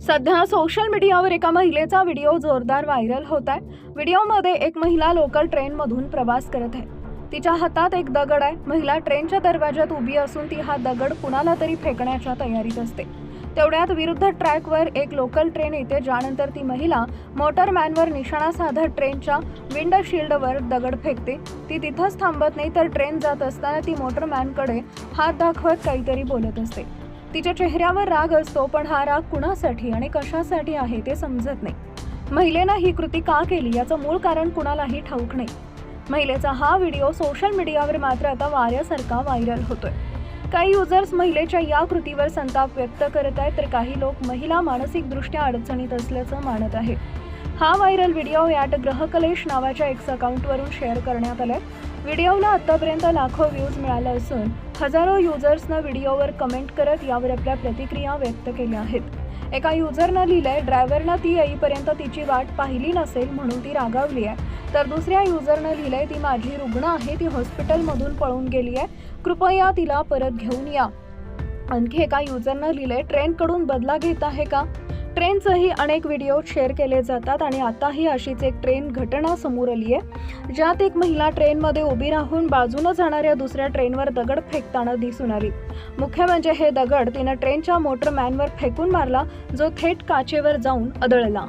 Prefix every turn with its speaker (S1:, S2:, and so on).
S1: सध्या सोशल मीडियावर एका महिलेचा व्हिडिओ जोरदार व्हायरल होत आहे. व्हिडिओमध्ये एक महिला लोकल ट्रेनमधून प्रवास करत आहे. तिच्या हातात एक दगड आहे. महिला ट्रेनच्या दरवाज्यात उभी असून ती हा दगड कुणाला तरी फेकण्याच्या तयारीत असते. तेवढ्यात विरुद्ध ट्रॅकवर एक लोकल ट्रेन येते. ज्यानंतर ती महिला मोटरमॅनवर निशाणा साधत ट्रेनच्या विंडशिल्डवर दगड फेकते. ती तिथंच थांबत नाही तर ट्रेन जात असताना ती मोटरमॅनकडे हात दाखवत काहीतरी बोलत असते. तिच्या चेहऱ्यावर राग असतो पण हा राग कुणासाठी आणि कशासाठी आहे ते समजत नाही. महिलेनं ही कृती का केली याचं मूळ कारण कुणालाही ठाऊक नाही. महिलेचा हा व्हिडिओ सोशल मीडियावर मात्र आता वाऱ्यासारखा व्हायरल होतोय. काही युजर्स महिलेच्या या कृतीवर संताप व्यक्त करत आहेत तर काही लोक महिला मानसिकदृष्ट्या अडचणीत असल्याचं मानत आहे हा व्हायरल व्हिडिओ यात ग्रहकलेश नावाच्या एक्स अकाउंटवरून शेअर करण्यात आलाय. व्हिडिओला आतापर्यंत लाखो व्ह्यूज मिळाले असून हजारो युजर्सनं व्हिडिओवर कमेंट करत यावर आपल्या प्रतिक्रिया व्यक्त केल्या आहेत. एका युजरनं लिहिलंय ड्रायव्हरनं ती येईपर्यंत तिची वाट पाहिली नसेल म्हणून ती रागावली आहे. तर दुसऱ्या युजरनं लिहिलंय ती माझी रुग्ण आहे ती हॉस्पिटलमधून पळून गेली आहे. कृपया तिला परत घेऊन या. आणखी एका युजरनं लिहिलंय ट्रेनकडून बदला घेत आहे का? ट्रेनचंही अनेक व्हिडिओ शेअर केले जातात आणि आताही अशीच एक ट्रेन घटना समोर आली आहे. ज्यात एक महिला ट्रेनमध्ये उभी राहून बाजूनं जाणाऱ्या दुसऱ्या ट्रेनवर दगड फेकताना दिसून आली. मुख्य म्हणजे हे दगड तिनं ट्रेनच्या मोटरमॅनवर फेकून मारला जो थेट काचेवर जाऊन आदळला.